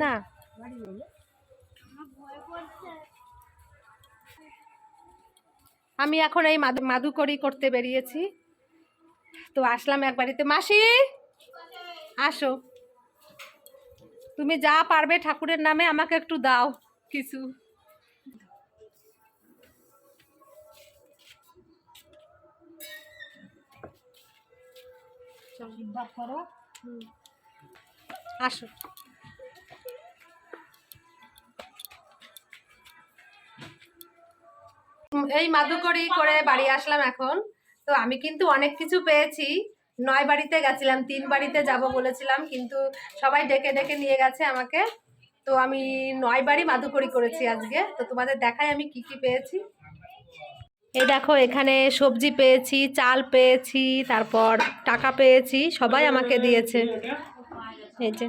না। আমি এখন এই মাদু মাদুকরি করতে বেরিয়েছি। তো আসলাম এক বাড়িতে। মাসি আসো। তুমি যা পারবে ঠাকুরের নামে আমাকে একটু দাও কিছু। আসো। এই মাদুকরি করে বাড়ি আসলাম এখন। তো আমি কিন্তু অনেক কিছু পেয়েছি। নয় বাড়িতে গেছিলাম, তিন বাড়িতে যাব বলেছিলাম, কিন্তু সবাই ডেকে ডেকে নিয়ে গেছে আমাকে। তো আমি নয় বাড়ি মাদুকরি করেছি আজকে। তো তোমাদের দেখাই আমি কি কি পেয়েছি। এই দেখো, এখানে সবজি পেয়েছি, চাল পেয়েছি, তারপর টাকা পেয়েছি, সবাই আমাকে দিয়েছে। এই যে।